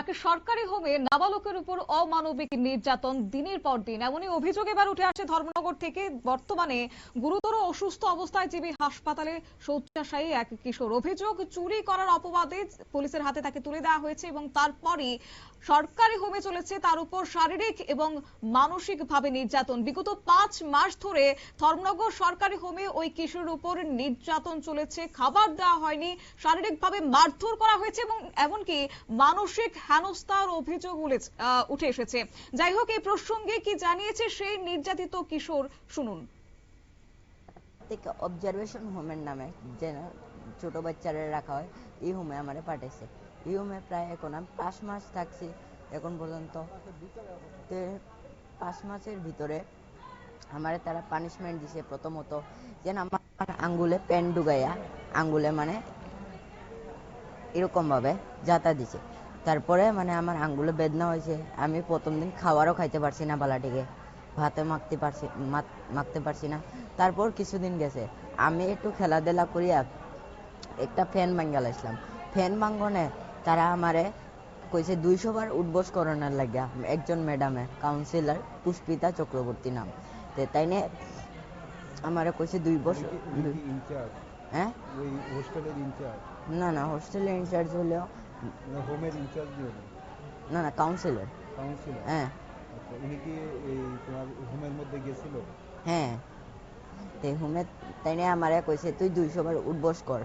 এক সরকারি হোমে নাবালকের উপর অমানবিক নির্যাতন দিনের পর দিন। এমনই অভিযোগ এবার উঠে আসে ধর্মনগর থেকে। বর্তমানে গুরুতর অসুস্থ অবস্থায় জিবি হাসপাতালে শয্যাশায়ী এক কিশোর। অভিযোগ, চুরি করার অপবাদে পুলিশের হাতে তাকে তুলে দেওয়া হয়েছে এবং তারপরই সরকারি হোমে চলেছে। তার উপর শারীরিক এবং মানসিক ভাবে নির্যাতন। বিগত পাঁচ মাস ধরে ধর্মনগর সরকারি হোমে ওই কিশোরের উপর নির্যাতন চলেছে। খাবার দেওয়া হয়নি। শারীরিকভাবে মারধর করা হয়েছে এবং এমনকি মানসিক হেনস্থার অভিযোগ উঠে এসেছে। যাই হোক, এই প্রসঙ্গে কি জানিয়েছে সেই নির্যাতিত কিশোর? শুনুন। থেকে অবজারভেশন হোমের নামে যে ছোট বাচ্চারা রাখা হয়, এই হোমে আমারে পাঠাইছে। এই হোমে প্রায় এখন আমি পাঁচ মাস থাকছি, এখন পর্যন্ত। পাঁচ মাসের ভিতরে আমারে তারা পানিশমেন্ট দিছে প্রথমত, যেন আমার আঙ্গুলে পেন ডুগাইয়া আঙ্গুলে মানে এরকম ভাবে যাতা দিছে। তারপরে মানে আমার আঙ্গুলে বেদনা হয়েছে। আমি প্রথম দিন খাবারও খাইতে পারছি না বালাটিকে। ভাতে মাখতে পারছি মাখতে পারছি না। তারপর কিছুদিন গেছে। আমি একটু খেলাধুলা করিয়া একটা ফ্যান ভাঙ্গাল আসলাম ফ্যান ভাঙ্গনে তারা আমারে কইছে দুইশো বার উঠবস করানোর লাগিয়া একজন ম্যাডামে কাউন্সিলর পুষ্পিতা চক্রবর্তী নাম। তে তাইনে আমারে কইছে দুই বছর হ্যাঁ? না না হোস্টেলের ইনচার্জ হলেও হোমের ইনচার্জ না না কাউন্সিলর কাউন্সিলর হ্যাঁ। আচ্ছা উনি কি এই তোমার হোমের মধ্যে গেছিল? হ্যাঁ। তে হুমে তাইনে আমারে কইছে তুই দুইশো বার উঠবস কর।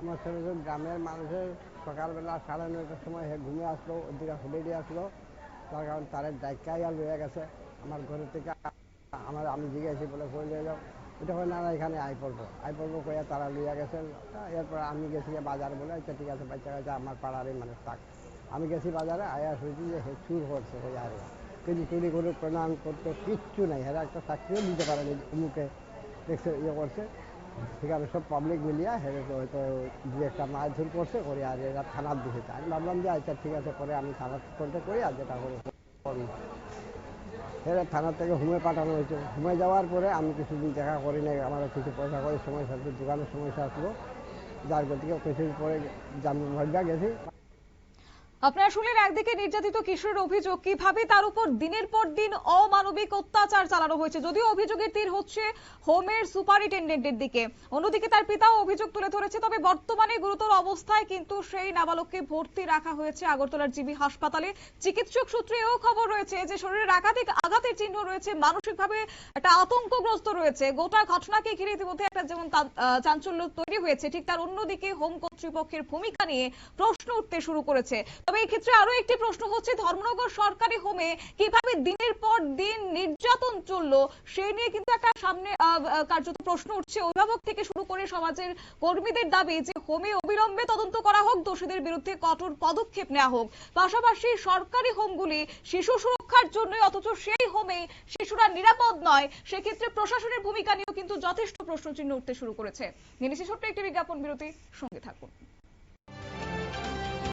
আমার ছেলে গ্রামের মানুষের সকালবেলা সাড়ে নয়টার সময় হে ঘুমে আসলো ওদিকে হুলে দিয়ে আসলো। তার কারণ তারের ডাইকাইয়া লয়ে গেছে। আমার ঘরের থেকে আমার আমি জিজ্ঞাসি বলে কই লয়ে যাও। এটা হয়, না এখানে আই পড়ব। আই পড়ব কইয়া তারা লইয়া গেছে তা এরপর আমি গেছি বাজার বলে আচ্ছা ঠিক আছে, বাচ্চা কাছে আমার পাড়ারই মানুষ থাক। আমি গেছি বাজারে, আয়া শুনছি যে হে, চুর করছে কই আরে। কিন্তু চুরি করে প্রণাম করতে কিচ্ছু নাই। হেরা একটা চাকরিও দিতে পারেনি মুখে দেখছে ইয়ে করছে। সেখানে সব পাবলিক মিলিয়া হেরে হয়তো দু একটা মাছ ধর করছে করে আর এরা থানার দিকে আমি ভাবলাম যে আচ্ছা ঠিক আছে, পরে আমি থানার কন্ট্যাক্ট করি আর যেটা করে থানা থানার থেকে হুমে পাঠানো হয়েছে। হুমে যাওয়ার পরে আমি কিছুদিন দেখা করি নাই আমার কিছু পয়সা করে, সমস্যা দোকানের সমস্যা আসলো যার গতিকে কিছুদিন পরে ভাগ্যা গেছি। আপনারা শুনলেন একদিকে নির্যাতিত কিশোরের অভিযোগ, কীভাবে তার উপর দিনের পর দিন অমানবিক অত্যাচার চালানো হয়েছে। যদিও অভিযোগের তীর হচ্ছে হোমের সুপারিনটেন্ডেন্টের দিকে। অন্যদিকে তার পিতাও অভিযোগ তুলে ধরেছে, তবে বর্তমানে গুরুতর অবস্থায় কিন্তু সেই নাবালককে ভর্তি রাখা হয়েছে আগরতলার জিবি হাসপাতালে। চিকিৎসক সূত্রে এও খবর রয়েছে যে, শরীরের একাধিক আঘাতের চিহ্ন রয়েছে, মানসিকভাবে একটা আতঙ্কগ্রস্ত রয়েছে। গোটা ঘটনাকে ঘিরে ইতিমধ্যে একটা যেমন চাঞ্চল্য তৈরি হয়েছে। ঠিক তার অন্যদিকে হোম কর্তৃপক্ষের ভূমিকা নিয়ে প্রশ্ন উঠতে শুরু করেছে। তবে এই ক্ষেত্রে আরও একটি প্রশ্ন হচ্ছে, ধর্মনগর সরকারি হোমে কীভাবে দিনের পর দিন নির্যাতন চলল সেই নিয়ে কিন্তু একটা সামনে কার্যত প্রশ্ন উঠছে। অভিভাবক থেকে শুরু করে সমাজের কর্মীদের দাবি, যে হোমে অবিলম্বে তদন্ত করা হোক, দোষীদের বিরুদ্ধে কঠোর পদক্ষেপ নেওয়া হোক। পাশাপাশি সরকারি হোমগুলি শিশু সুরক্ষার জন্য অথচ সেই হোমে শিশুরা নিরাপদ নয়। সেক্ষেত্রে প্রশাসনের ভূমিকা নিয়েও কিন্তু যথেষ্ট প্রশ্নচিহ্ন উঠতে শুরু করেছে। নিয়ে ছোট্ট একটি বিজ্ঞাপন বিরতি সঙ্গে থাকুন।